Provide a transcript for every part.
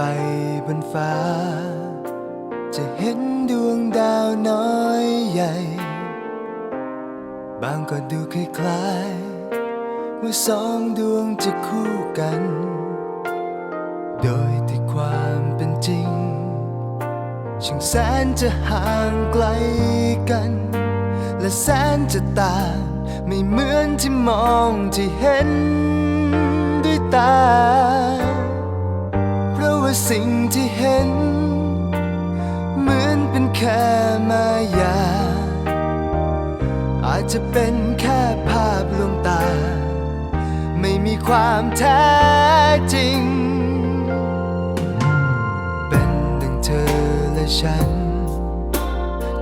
ไปบนฟ้า จะเห็นดวงดาวน้อยใหญ่ บางก็ดูคล้ายๆว่าสองดวงจะคู่กัน โดยที่ความเป็นจริงช่างแสนจะห่างไกลกัน และแสนจะต่างไม่เหมือนที่มองที่เห็นด้วยตา ว่าสิ่งที่เห็น เหมือนเป็นแค่มายา อาจจะเป็นแค่ภาพลวงตา ไม่มีความแท้จริง เป็นดังเธอและฉัน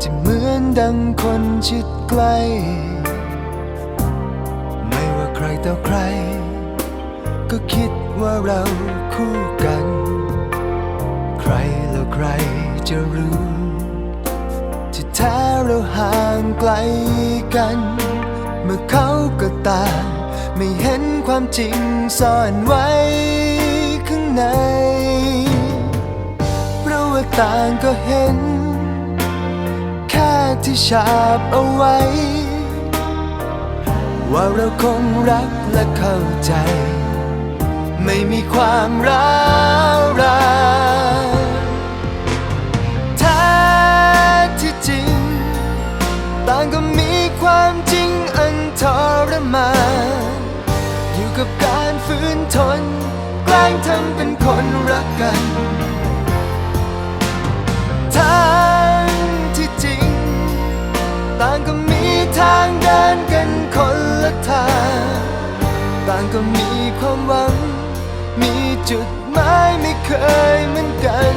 ที่เหมือนดังคนชิดใกล้ไม่ว่าใครต่อใคร ก็คิดว่าเราคู่กัน รแล้วใครจะรู้ ที่แท้เราห่างไกลกัน เมื่อเขาก็ต่างไม่เห็นความจริงซ่อนไว้ข้างในเพราะว่าต่างก็เห็น แค่ที่ฉาบเอาไว้ ว่าเราคงรักและเข้าใจ ไม่มีความร้า ทน แกล้งทำเป็นคนรักกันทางที่จริง ต่างก็มีทางเดินกันคนละทาง ต่างก็มีความหวัง มีจุดหมายไม่เคยเหมือนกัน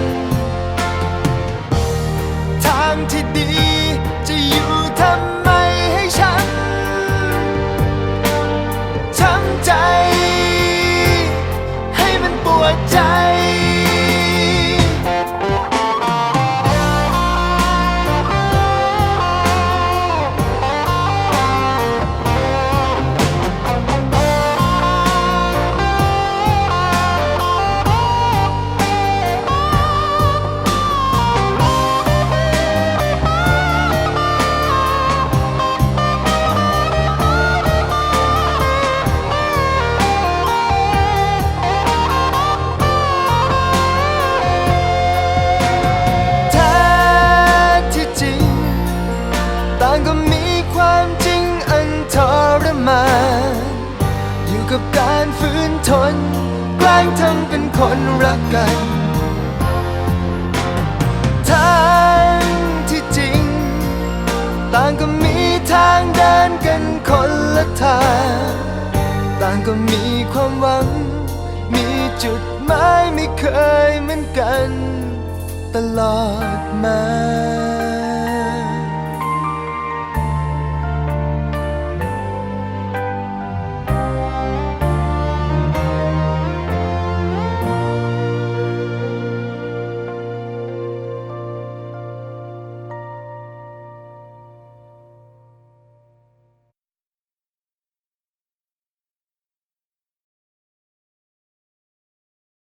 ทางที่ดี ต่างก็มีความจริงอันทรมานอยู่กับการฝืนทนแกล้งทำเป็นคนรักกันทางที่จริง ต่างก็มีทางเดินกันคนละทางต่างก็มีความหวัง มีจุดหมายไม่เคยเหมือนกัน ตลอดมา